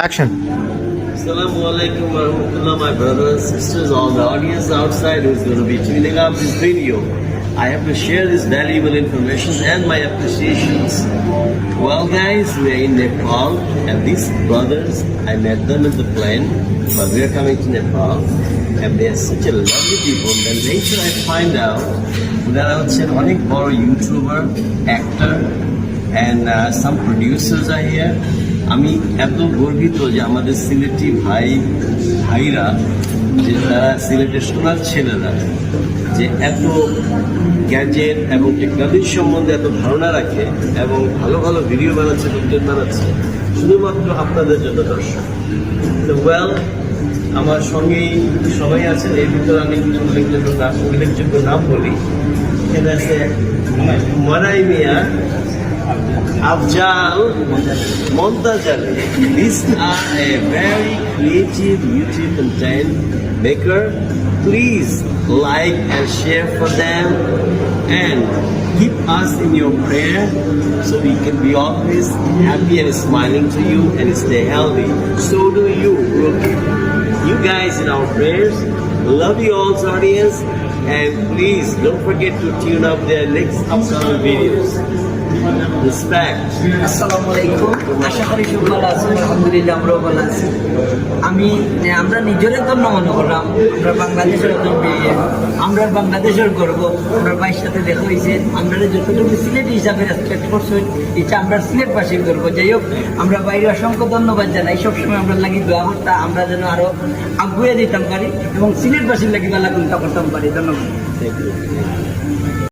Action. Assalamu alaikum wa rahmatullah, my brothers and sisters, all the audience outside who's going to be tuning up this video. I have to share this valuable information and my appreciations. Well, guys, we are in Nepal, and these brothers, I met them in the plane, but we are coming to Nepal, and they are such a lovely people. Then later I find out that I was a অনেক বড় YouTuber, actor, uh, some producers are here. আমি এত গর্বিত যে আমাদের সিলেটি ভাই ভাইরা যে তারা সিলেটের সোনার ছেলেরা যে এত গ্যাজেট এবং টেকনোলজি সম্বন্ধে এত ধারণা রাখে এবং ভালো ভালো ভিডিও বানাচ্ছে কন্টেন্ট বানাচ্ছে শুধুমাত্র আপনাদের জন্য দর্শক। তো ওয়েল আমার সঙ্গেই সবাই আছেন। এর ভিতরে আমি কিছু উল্লেখযোগ্য নাম উল্লেখযোগ্য নাম বলি। এখানে আছে মনাই মিয়া Afjal Montazali. These are a very creative YouTube content maker. Please like and share for them and keep us in your prayer so we can be always happy and smiling to you and stay healthy. So do you. You guys in our prayers. Love you all, audience. And please don't forget to tune up their next upcoming videos. আমি আমরা নিজের জন্য মনে করলাম। আমরা বাংলাদেশের একজন মেয়ে। আমরা বাংলাদেশের গর্ব। আমরা ভাইয়ের সাথে দেখা হয়েছে। আমরা যতটুকু সিলেট হিসাবে রেসপেক্ট করছেন এটা আমরা সিলেটবাসীর গর্ব। যাই হোক, আমরা বাইরে অসংখ্য ধন্যবাদ জানাই। সবসময় আমরা লাগি দোয়া করতাম আমরা যেন আরও আগুয়ে দিতাম পারি এবং সিলেটবাসীর লাগি বেলা করতাম পারি। ধন্যবাদ.